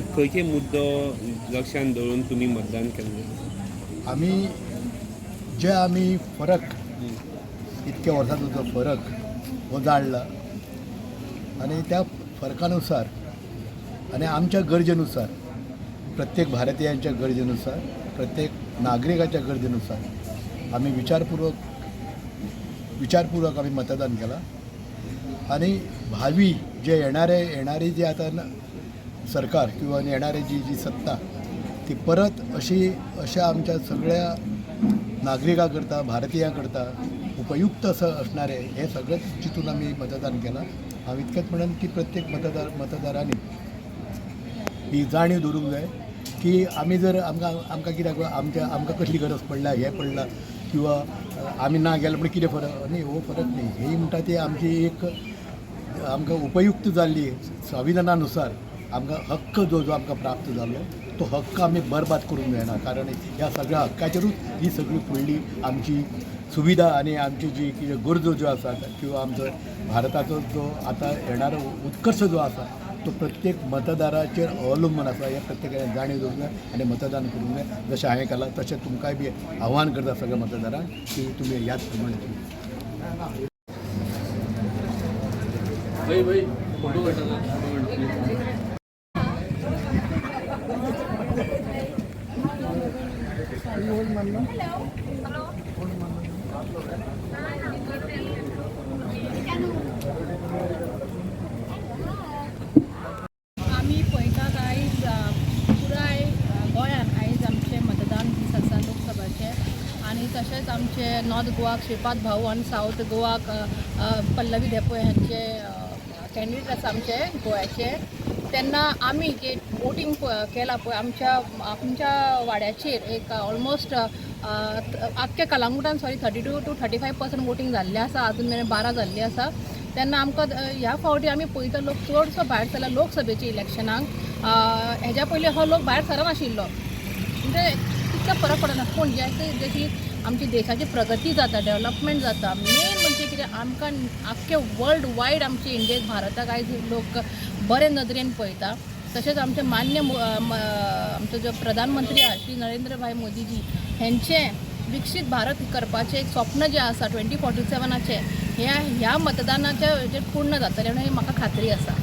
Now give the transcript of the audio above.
खंयचे मुद्दो लक्षांत दवरून तुमी मतदान केल्लें आमी जे आमी फरक इतक्या वर्सांचो जो फरक हो जाणला आनी त्या फरकानुसार आनी आमच्या गरजेनुसार प्रत्येक भारतीयांच्या गरजेनुसार प्रत्येक नागरिकाच्या गरजेनुसार आम्ही विचारपूर्वक विचारपूर्वक आम्ही मतदान केला. आणि भावी जे येणारे येणारी जे आता सरकार किंवा येणारी जी जी सत्ता ती परत अशी अशा आमच्या सगळ्या नागरिका करता भारतीयां करता उपयुक्त असं असणारे हे सगळें जिथून आम्ही मतदान केलां. हांव इतकेंच म्हणन की प्रत्येक मतदार मतदारांनी ही जाणीव दवरूंक जाय की आमी जर आमकां आमकां कित्याक आमच्या आमकां कसली गरज पडल्या हें पडलां किंवा आमी ना गेले म्हण कितें फरक न्ही हो फरक न्ही. ही म्हणटा ती आमची एक आमकां उपयुक्त जाल्ली संविधानानुसार आमकां हक्क जो जो आमकां प्राप्त जालो तो हक्क आमी बरबाद करूंक जायना कारण ह्या सगळ्या हक्काचेरूच ही सगळी फुडली आमची सुविधा आनी आमची जी कितें गरजो ज्यो आसा किंवा आमचो भारताचो जो आतां येणारो उत्कर्श जो आसा तो प्रत्येक मतदाराचेर अवलंबून आसा हे प्रत्येकाने जाणीव दवरूंक जाय आनी मतदान करूंक जाय जशें हांवें केलां तशें तुमकांय बी आव्हान करता सगळ्या मतदारांक की तुमी ह्याच प्रमाणे तुमी आमी पळयतात आयज पुराय गोंयांत आयज आमचे मतदान दीस आसा लोकसभाचे. आनी तशेंच आमचे नॉर्थ गोवाक श्रीपाद भाऊ आनी सावथ गोवाक पल्लवी डेपो हांचे कॅन्डिडेट आसा आमचे गोंयाचे तेन्ना आमी जे वोटींग केलां पळय आमच्या आमच्या वाड्याचेर एक ऑलमोस्ट आख्ख्या कलांगुटान sorry thirty two two thirty five percent voting जाल्लें आसा अजून मेरेन बारा जाल्ली आसा तेन्ना आमकां ह्या फावटी आमी पळयता लोक चडसो भायर सरला लोकसभेच्या इलेक्शनाक हेज्या पयलीं हो लोक भायर सरनाशिल्लो म्हणजे तितलो फरक पडना. पूण जे जशी आमची देशाची प्रगती जाता डेव्हलपमेंट जाता मेन म्हणजे म्हणजे आमकां आख्खे वर्ल्ड वायड आमचे इंडियेक भारताक आयज लोक बरे नदरेन पळयता. तशेंच आमचे मान्य आमचो जो प्रधानमंत्री आहा श्री नरेंद्र भाई मोदीजी हेंचें विकसीत भारत करपाचें एक स्वप्न जें आसा ट्वेंटी फोर्टी सेवनाचें ह्या ह्या मतदानाच्या हेजेर पूर्ण जातलें म्हणून म्हाका खात्री आसा.